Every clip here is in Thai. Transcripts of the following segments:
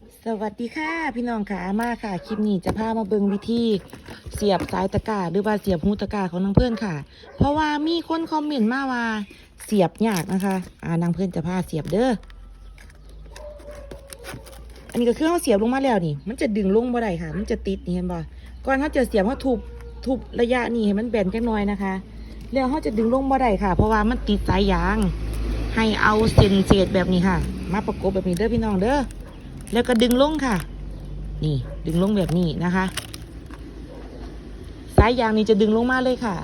สวัสดีค่ะพี่น้องค่ะมาค่ะคลิปนี้จะพามาเบิงวิธีเสียบสายตะกร้าหรือว่าเสียบหูตะกร้าของนางเพื่อนค่ะ เพราะว่ามีคนคอมเมนต์มาว่าเสียบยากนะคะอ่านางเพื่อนจะพาเสียบเด้ออันนี้ก็คือเขาเสียบลงมาแล้วนี่ มันจะดึงลงบ่ได้ค่ะ มันจะติดนี่เห็นบ่ก่อนเขาจะเสียบเขาทุบทุบระยะนี่ให้มันแบนจักหน่อยนะคะ แล้วเขาจะดึงลงบ่ได้ค่ะ เพราะว่ามันติดสายยาง ให้เอาเส้นเศษแบบนี้ค่ะ มาประกบแบบนี้เด้อพี่น้องเด้อ แล้วก็ดึงลงค่ะ นี่ดึงลงแบบนี้นะคะ สายยางนี่จะดึงลงมาเลยค่ะ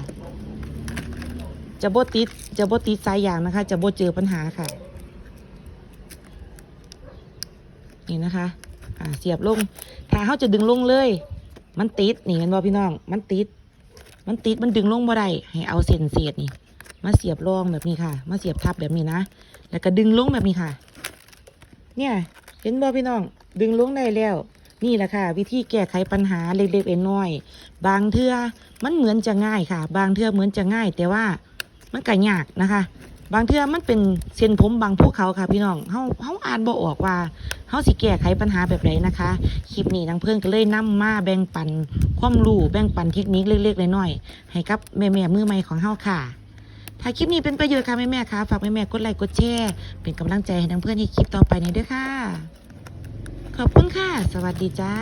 จะโบติดจะโบติดสายยางนะคะ จะโบเจอปัญหาค่ะ นี่นะคะอ่าเสียบลงถ้าเขาจะดึงลงเลย มันติดนี่เห็นบ่พี่น้อง มันติด มันติดมันดึงลงบ่ได้ให้เอาเส้นเศษนี่มาเสียบรองแบบนี้ค่ะ มาเสียบทับแบบนี้นะ แล้วก็ดึงลงแบบนี้ค่ะ เนี่ย เห็นบ่พี่น้อง ดึงลงได้แล้ว นี่แหละค่ะ วิธีแก้ไขปัญหาเล็กๆน้อยๆบางเทื่อมันเหมือนจะง่ายค่ะ บางเทื่อเหมือนจะง่าย แต่ว่ามันก็ยากนะคะ บางเทื่อมันเป็นเส้นผมบางพวกเขาค่ะพี่น้องเฮาเฮาอ่านบ่ออกว่าเฮาสิแก้ไขปัญหาแบบไหนนะคะคลิปนี้ทางเพื่อนก็เลยนำมาแบ่งปันความรู้แบ่งปันเทคนิคเล็กๆน้อยๆให้กับแม่ๆมือใหม่ของเฮาค่ะ ถ้าคลิปนี้เป็นประโยชน์ค่ะแม่ๆค่ะฝากแม่ๆกดไลค์กดแชร์เป็นกำลังใจให้ทางเพื่อนในคลิปต่อไปนี้ด้วยค่ะ ขอบคุณค่ะ สวัสดีจ้า